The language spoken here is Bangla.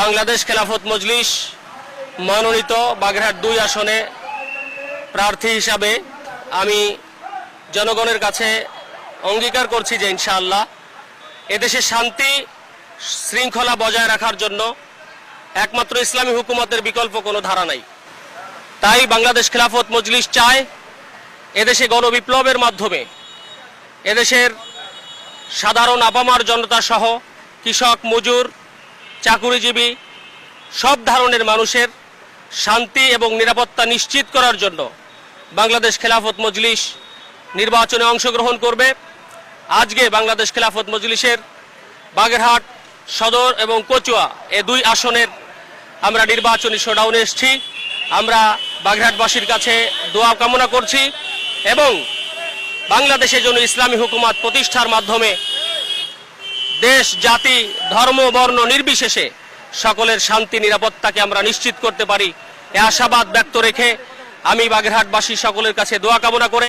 বাংলাদেশ খেলাফত মজলিস মনোনীত বাগেরহাট দুই আসনে প্রার্থী হিসাবে আমি জনগণের কাছে অঙ্গীকার করছি যে ইনশাআল্লাহ এদেশে শান্তি শৃঙ্খলা বজায় রাখার জন্য একমাত্র ইসলামী হুকুমতের বিকল্প কোনো ধারা নাই। তাই বাংলাদেশ খেলাফত মজলিস চায় এদেশে গণবিপ্লবের মাধ্যমে এদেশের সাধারণ আপামার জনতা সহ কৃষক, মজুর চাকুরিজীবী, সব ধরনের মানুষের শান্তি এবং নিরাপত্তা নিশ্চিত করার জন্য বাংলাদেশ খেলাফত মজলিস নির্বাচনে অংশগ্রহণ করবে। আজকে বাংলাদেশ খেলাফত মজলিসের বাগেরহাট সদর এবং কচুয়া এ দুই আসনের আমরা নির্বাচনী শোডাউনে এসেছি। আমরা বাগেরহাটবাসীর কাছে দোয়া কামনা করছি এবং বাংলাদেশের জন্য ইসলামী হুকুমত প্রতিষ্ঠার মাধ্যমে দেশ, জাতি, ধর্ম, বর্ণ নির্বিশেষে সকলের শান্তি, নিরাপত্তাকে আমরা নিশ্চিত করতে পারি। এ আশাবাদ ব্যক্ত রেখে আমি বাগেরহাটবাসী সকলের কাছে দোয়া কামনা করে